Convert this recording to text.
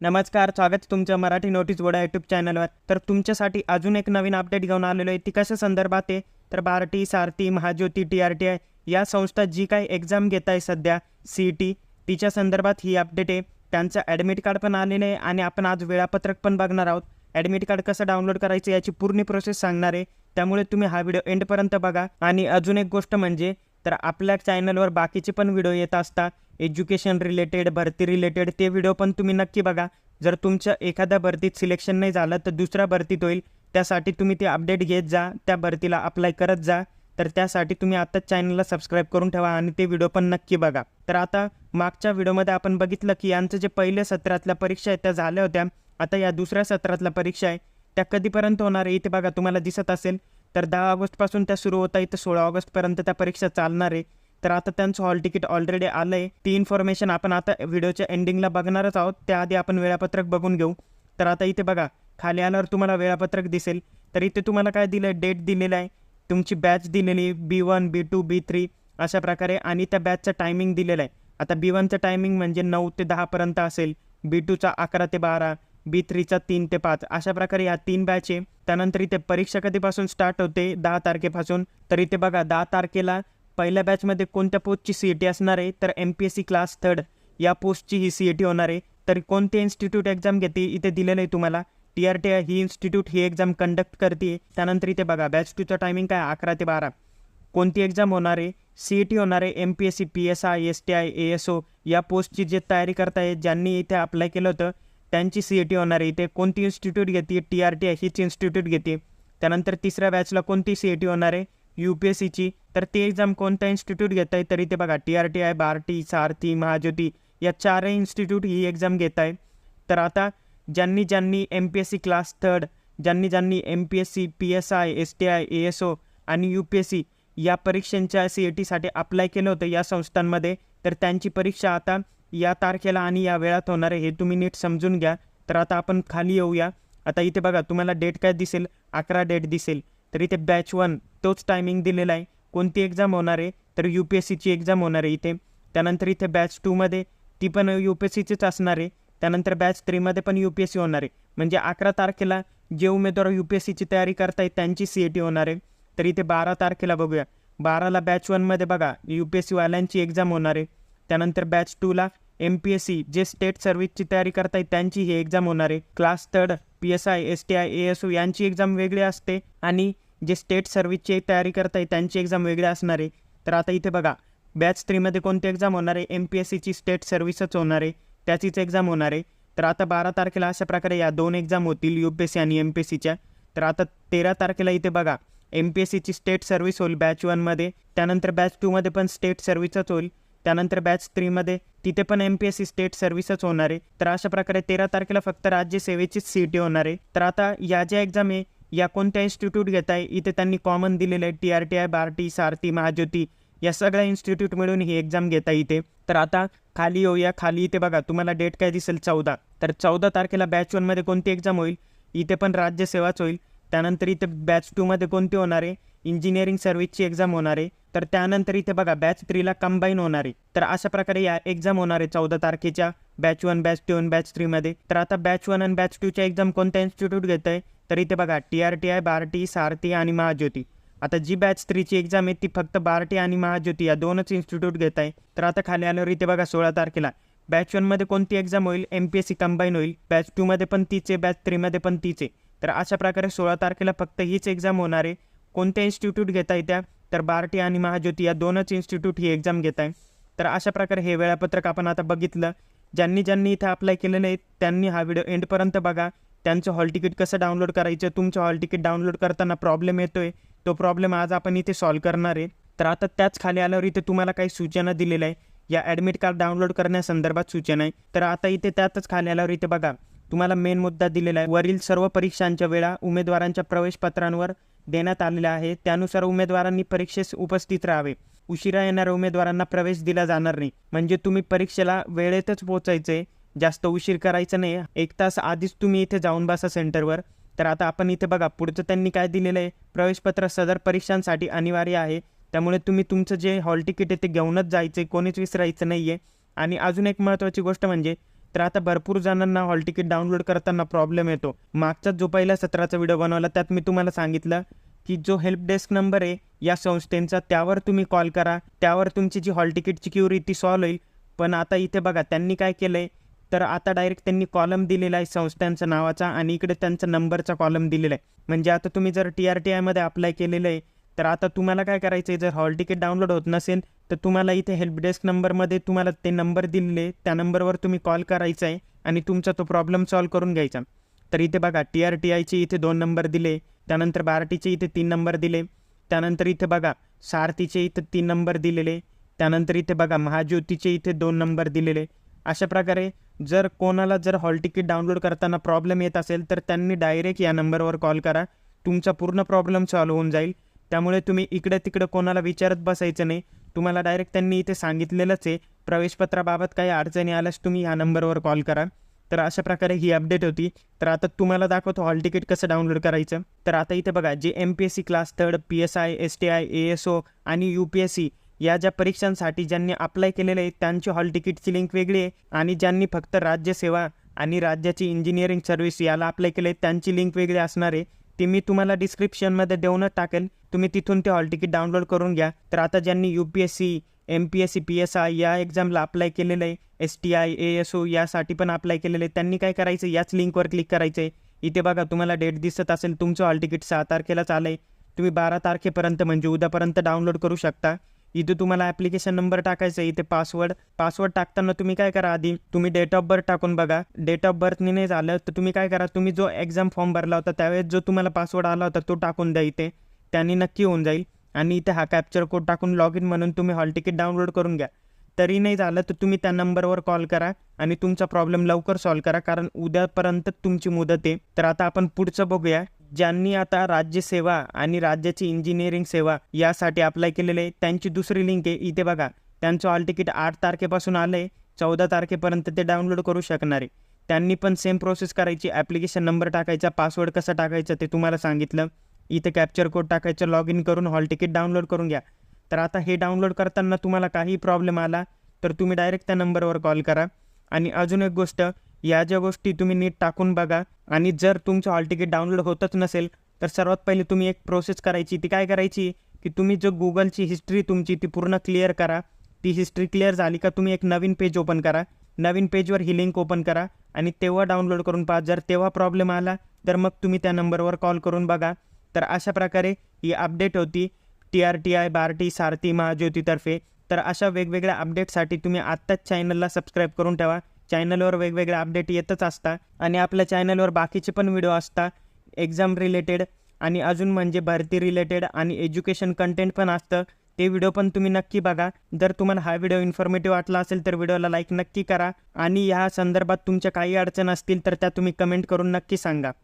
नमस्कार स्वागत तुमच्या मराठी नोटीस बोर्ड यूट्यूब चॅनलवर तर तुमच्यासाठी अजून एक नवीन अपडेट घेऊन आलेलो आहे. ती कशा संदर्भात आहे? तर BARTI SARTHI Mahajyoti T R T I या संस्था जी काही एक्झाम घेत आहे सध्या सी ई टी तिच्या संदर्भात ही अपडेट आहे. त्यांचं ॲडमिट कार्ड पण आलेलं आहे आणि आपण आज वेळापत्रक पण बघणार आहोत. ॲडमिट कार्ड कसं डाउनलोड करायचं याची पूर्ण प्रोसेस सांगणार आहे. त्यामुळे तुम्ही हा व्हिडिओ एंडपर्यंत बघा. आणि अजून एक गोष्ट म्हणजे तर आपल्या चॅनलवर बाकीचे पण व्हिडिओ येत असतात. एज्युकेशन रिलेटेड भरती रिलेटेड ते व्हिडिओ पण तुम्ही नक्की बघा. जर तुमच्या एखाद्या भरतीत सिलेक्शन नाही झालं तर दुसऱ्या भरतीत होईल. त्यासाठी तुम्ही ते अपडेट घेत जा त्या भरतीला अप्लाय करत जा. तर त्यासाठी तुम्ही आत्ताच चॅनलला सबस्क्राईब करून ठेवा आणि ते व्हिडिओ पण नक्की बघा. तर आता मागच्या व्हिडिओमध्ये आपण बघितलं की यांचं जे पहिल्या सत्रातल्या परीक्षा आहेत त्या झाल्या होत्या. आता या दुसऱ्या सत्रातल्या परीक्षा आहे. त्या कधीपर्यंत होणार आहे इथे बघा तुम्हाला दिसत असेल. तर दहा ऑगस्टपासून त्या सुरू होत आहेत तर सोळा ऑगस्टपर्यंत त्या परीक्षा चालणार आहे. तर आता त्यांचं हॉल तिकीट ऑलरेडी आलं आहे ती इन्फॉर्मेशन आपण आता व्हिडिओच्या एंडिंगला बघणारच आहोत. त्याआधी आपण वेळापत्रक बघून घेऊ. तर आता इथे बघा खाली आल्यावर तुम्हाला वेळापत्रक दिसेल. तर इथे तुम्हाला काय दिलं आहे डेट दिलेलं आहे. तुमची बॅच दिलेली B one B two B three अशा प्रकारे आणि त्या बॅचचं टायमिंग दिलेलं आहे. आता बी वनचं टायमिंग म्हणजे नऊ ते दहापर्यंत असेल. बी टूचा अकरा ते बारा. बी थ्रीचा तीन ते पाच. अशा प्रकारे या तीन बॅच आहे त्यानंतर इथे परीक्षा कधीपासून स्टार्ट होते? दहा तारखेपासून. तर इथे बघा दहा तारखेला पहिल्या बॅचमध्ये कोणत्या पोस्टची सी ई टी असणार आहे? तर M P S C class third या पोस्टची ही सी ई टी होणार आहे. तर कोणते इन्स्टिट्यूट एक्झाम घेते? इथे दिलेलं आहे तुम्हाला. टी आर टी आय ही इन्स्टिट्यूट ही एक्झाम कंडक्ट करते. त्यानंतर इथे बघा बॅच टूचं टायमिंग काय? अकरा ते बारा. कोणती एक्झाम होणार आहे? सी ई टी होणार आहे. M P S C P S I S T I A S O या पोस्टची जे तयारी करताय ज्यांनी इथे अप्लाय केलं होतं त्यांची सी ए टी होणार आहे. इथे कोणती इन्स्टिट्यूट घेते टी आर टी आय हीच इन्स्टिट्यूट घेते त्यानंतर तिसऱ्या बॅचला कोणती सी ए टी होणार आहे? यू पी एस सीची तर ती एक्झाम कोणत्या इन्स्टिट्यूट घेत आहे तर इथे बघा T R T I BARTI SARTHI Mahajyoti या चारही इन्स्टिट्यूट ही एक्झाम घेत आहे तर आता ज्यांनी ज्यांनी M P S C class third ज्यांनी ज्यांनी M P S C P S I S T I A S O आणि यू पी एस सी या परीक्षांच्या सी ए टीसाठी अप्लाय केलं होतं या संस्थांमध्ये तर त्यांची परीक्षा आता या तारखेला आणि या वेळात होणार आहे हे तुम्ही नीट समजून घ्या. तर आता आपण खाली येऊया. आता इथे बघा तुम्हाला डेट काय दिसेल? अकरा डेट दिसेल. तर इथे बॅच वन तोच टायमिंग दिलेला आहे. कोणती एक्झाम होणार आहे? तर यू पी एस सीची एक्झाम होणार आहे इथे. त्यानंतर इथे बॅच टूमध्ये ती पण यू पी एस सीचीच असणार आहे. त्यानंतर बॅच थ्रीमध्ये पण यू पी एस सी होणार आहे. म्हणजे अकरा तारखेला जे उमेदवार यू पी एस सीची तयारी करतायत त्यांची सी ए टी होणार आहे. तर इथे बारा तारखेला बघूया. बाराला बॅच वनमध्ये बघा यू पी एस सीवाल्यांची एक्झाम होणार आहे. त्यानंतर बॅच टूला एम पी एस सी जे स्टेट सर्व्हिसची तयारी करतायत त्यांची ही एक्झाम होणार आहे. Class third P S I S T I A S O यांची एक्झाम वेगळी असते आणि जे स्टेट सर्व्हिसची तयारी करतायत त्यांची एक्झाम वेगळी असणार आहे. तर आता इथे बघा बॅच थ्रीमध्ये कोणती एक्झाम होणार आहे? एम पी एस सीची स्टेट सर्व्हिसच होणार आहे. त्याचीच एक्झाम होणार आहे. तर आता बारा तारखेला अशा प्रकारे या दोन एक्झाम होतील यू पी एस सी आणि एम पी एस सीच्या तर आता तेरा तारखेला इथे बघा एम पी एस सीची स्टेट सर्व्हिस होईल बॅच वनमध्ये त्यानंतर बॅच टूमध्ये पण स्टेट सर्व्हिसच होईल. त्यानंतर बॅच थ्रीमध्ये तिथे पण M P S C state सर्व्हिसच होणार आहे. तर अशा प्रकारे तेरा तारखेला फक्त राज्य सेवेचीच सी टी होणार आहे. तर आता या ज्या एक्झाम आहे या कोणत्या इन्स्टिट्यूट घेत आहे इथे त्यांनी कॉमन दिलेलं आहे T R T I BARTI SARTHI Mahajyoti या सगळ्या इन्स्टिट्यूट मिळून ही एक्झाम घेता इथे. तर आता खाली येऊया. खाली इथे बघा तुम्हाला डेट काय दिसेल? चौदा. तर चौदा तारखेला बॅच वनमध्ये कोणती एक्झाम होईल? इथे पण राज्यसेवाच होईल. त्यानंतर इथे बॅच टूमध्ये कोणती होणार आहे? इंजिनिअरिंग सर्व्हिसची एक्झाम होणार आहे. तर त्यानंतर इथे बघा बॅच थ्रीला कंबाईन होणार आहे. तर अशा प्रकारे या एक्झाम होणार आहे चौदा तारखेच्या बॅच वन बॅच टू आणि बॅच थ्रीमध्ये तर आता बॅच वन आणि बॅच टूच्या एक्झाम कोणत्या इन्स्टिट्यूट घेत आहे तर इथे बघा T R T I BARTI SARTHI आणि महाज्योती आता जी बॅच थ्रीची एक्झाम आहे ती फक्त बार्टी आणि महाज्योती या दोनच इन्स्टिट्यूट घेत आहे. तर आता खाली आल्यावर इथे बघा सोळा तारखेला. बॅच वनमध्ये कोणती एक्झाम होईल? M P S C combine होईल. बॅच टूमध्ये पण तीच आहे बॅच थ्रीमध्ये पण तीच आहे. तर अशा प्रकारे सोळा तारखेला फक्त हीच एक्झाम होणार आहे. कोणत्या इन्स्टिट्यूट घेता येत्या तर बार्टी आणि महाज्योती या दोनच इन्स्टिट्यूट ही एक्झाम घेत आहे तर अशा प्रकारे हे वेळापत्रक आपण आता बघितलं. ज्यांनी ज्यांनी इथं अप्लाय केलेलं आहे त्यांनी हा व्हिडिओ एंडपर्यंत बघा. त्यांचं हॉल तिकीट कसं डाउनलोड करायचं? तुमचं हॉल तिकीट डाउनलोड करताना प्रॉब्लेम येतो आहे तो प्रॉब्लेम आज आपण इथे सॉल्व करणार आहे. तर आता त्याच खाली आल्यावर इथे तुम्हाला काही सूचना दिलेल्या आहे या ॲडमिट कार्ड डाउनलोड करण्यासंदर्भात सूचना आहे. तर आता इथे त्यातच खाली आल्यावर इथे बघा. तुम्हाला मेन मुद्दा दिलेला आहे. वरील सर्व परीक्षांच्या वेळा उमेदवारांच्या प्रवेशपत्रांवर देण्यात आलेला आहे. त्यानुसार उमेदवारांनी परीक्षेस उपस्थित राहावे. उशिरा येणाऱ्या उमेदवारांना प्रवेश दिला जाणार नाही. म्हणजे तुम्ही परीक्षेला वेळेतच पोचायचं आहे जास्त उशीर करायचं नाही. एक तास आधीच तुम्ही इथे जाऊन बसा सेंटरवर. तर आता आपण इथे बघा पुढचं त्यांनी काय दिलेलं आहे? प्रवेशपत्र सदर परीक्षांसाठी अनिवार्य आहे. त्यामुळे तुम्ही तुमचं जे हॉल तिकीट आहे ते घेऊनच जायचं आहे कोणीच विसरायचं नाही आहे आणि अजून एक महत्त्वाची गोष्ट म्हणजे तर आता भरपूर जणांना हॉल तिकीट डाउनलोड करताना प्रॉब्लेम येतो. मागचा जो पहिला सत्राचा व्हिडिओ बनवला त्यात मी तुम्हाला सांगितलं की जो हेल्प डेस्क नंबर आहे या संस्थेचा त्यावर तुम्ही कॉल करा. त्यावर तुमची जी हॉल तिकीटची क्युरी ती सॉल्व होईल. पण आता इथे बघा त्यांनी काय केलं आहे तर आता डायरेक्ट त्यांनी कॉलम दिलेला आहे संस्थांचा नावाचा आणि इकडे त्यांचा नंबरचा कॉलम दिलेला आहे. म्हणजे आता तुम्ही जर टी आर टी आयमध्ये अप्लाय केलेलं आहे तर आता तुम्हाला काय करायचं आहे जर हॉल तिकीट डाउनलोड होत नसेल तर तुम्हाला इथे हेल्प डेस्क नंबरमध्ये तुम्हाला ते नंबर दिलेले त्या नंबरवर तुम्ही कॉल करायचा आहे आणि तुमचा तो प्रॉब्लेम सॉल्व करून घ्यायचा. तर इथे बघा टी आर टी आयचे इथे दोन नंबर दिले त्यानंतर बाराटीचे इथे तीन नंबर दिले त्यानंतर इथे बघा सारथीचे इथे तीन नंबर दिलेले त्यानंतर इथे बघा महाज्योतीचे इथे दोन नंबर दिलेले. अशा प्रकारे जर कोणाला जर हॉल तिकीट डाउनलोड करताना प्रॉब्लेम येत असेल तर त्यांनी डायरेक्ट या नंबरवर कॉल करा. तुमचा पूर्ण प्रॉब्लेम सॉल्व्ह होऊन जाईल. त्यामुळे तुम्ही इकडं तिकडं कोणाला विचारत बसायचं नाही. तुम्हाला डायरेक्ट त्यांनी इथे सांगितलेलंच आहे. प्रवेशपत्राबाबत काही अडचणी आल्यास तुम्ही ह्या नंबरवर कॉल करा. तर अशा प्रकारे ही अपडेट होती. तर आता तुम्हाला दाखवतो हॉल तिकीट कसं डाउनलोड करायचं. तर आता इथे बघा जे M P S C class third P S I S T I A S O आणि यू पी एस सी या ज्या परीक्षांसाठी ज्यांनी अप्लाय केलेले आहे त्यांची हॉल तिकीटची लिंक वेगळी आहे आणि ज्यांनी फक्त राज्यसेवा आणि राज्याची इंजिनिअरिंग सर्व्हिस याला अप्लाय केले त्यांची लिंक वेगळी असणार आहे. ती मी तुम्हाला डिस्क्रिप्शनमध्ये देऊनच टाकेल. तुम्ही तिथून ते हॉल तिकीट डाउनलोड करून घ्या. तर आता ज्यांनी U P S C M P S C P S I या एक्झामला अप्लाय केलेलं आहे S T I A S O यासाठी पण अप्लाय केलेलं आहे त्यांनी काय करायचं? याच लिंकवर क्लिक करायचं आहे इथे बघा तुम्हाला डेट दिसत असेल तुमचं हॉल तिकीट सहा तारखेला आलं आहे तुम्ही बारा तारखेपर्यंत म्हणजे उद्यापर्यंत डाउनलोड करू शकता. इथे तुम्हाला ॲप्लिकेशन नंबर टाकायचा आहे इथे पासवर्ड पासवर्ड टाकताना तुम्ही काय करा आधी? तुम्ही डेट ऑफ बर्थ टाकून बघा. डेट ऑफ बर्थने नाही झालं तर तुम्ही काय करा? तुम्ही जो एक्झाम फॉर्म भरला होता त्यावेळेस जो तुम्हाला पासवर्ड आला होता तो टाकून द्या इथे. त्यांनी नक्की होऊन जाईल. आणि इथे हा कॅप्चर कोड टाकून लॉग इन म्हणून तुम्ही हॉल तिकीट डाउनलोड करून घ्या. तरी नाही झालं तर तुम्ही त्या नंबरवर कॉल करा आणि तुमचा प्रॉब्लेम लवकर सॉल्व करा कारण उद्यापर्यंत तुमची मुदत आहे. तर आता आपण पुढचं बघूया. ज्यांनी आता राज्यसेवा आणि राज्याची इंजिनिअरिंग सेवा यासाठी अप्लाय केलेले आहे त्यांची दुसरी लिंक आहे. इथे बघा त्यांचं हॉल तिकीट आठ तारखेपासून आलं आहे चौदा तारखेपर्यंत ते डाउनलोड करू शकणार आहे. त्यांनी पण सेम प्रोसेस करायची ॲप्लिकेशन नंबर टाकायचा पासवर्ड कसा टाकायचा ते तुम्हाला सांगितलं. इथे कॅप्चर कोड टाकायचं लॉग इन करून हॉल तिकीट डाउनलोड करून घ्या. तर आता हे डाउनलोड करताना तुम्हाला काही प्रॉब्लेम आला तर तुम्ही डायरेक्ट त्या नंबरवर कॉल करा. आणि अजून एक गोष्ट या ज्या गोष्टी तुम्ही नीट टाकून बघा. आणि जर तुमचं हॉल तिकीट डाउनलोड होतच नसेल तर सर्वात पहिले तुम्ही एक प्रोसेस करायची. ती काय करायची? की तुम्ही जो गुगलची हिस्ट्री तुमची ती पूर्ण क्लिअर करा. ती हिस्ट्री क्लिअर झाली का तुम्ही एक नवीन पेज ओपन करा. नवीन पेजवर ही लिंक ओपन करा. आणि तेव्हा डाउनलोड करून पहा. जर तेव्हा प्रॉब्लेम आला तर मग तुम्ही त्या नंबरवर कॉल करून बघा. तर अशा प्रकारे ही अपडेट होती. T R T I BARTI SARTHI महाज्योतीतर्फे तर अशा वेगवेगळ्या अपडेटसाठी तुम्ही आत्ताच चॅनलला सबस्क्राईब करून ठेवा. चॅनलवर वेगवेगळे अपडेट येतच असतात आणि आपल्या चॅनलवर बाकीचे पण व्हिडिओ असतात. एक्झाम रिलेटेड आणि अजून म्हणजे भरती रिलेटेड आणि एज्युकेशन कंटेंट पण असतं. ते व्हिडिओ पण तुम्ही नक्की बघा. जर तुम्हाला हा व्हिडिओ इन्फॉर्मेटिव्ह वाटला असेल तर व्हिडिओला लाईक नक्की करा. आणि या संदर्भात तुमच्या काही अडचण असतील तर त्या तुम्ही कमेंट करून नक्की सांगा.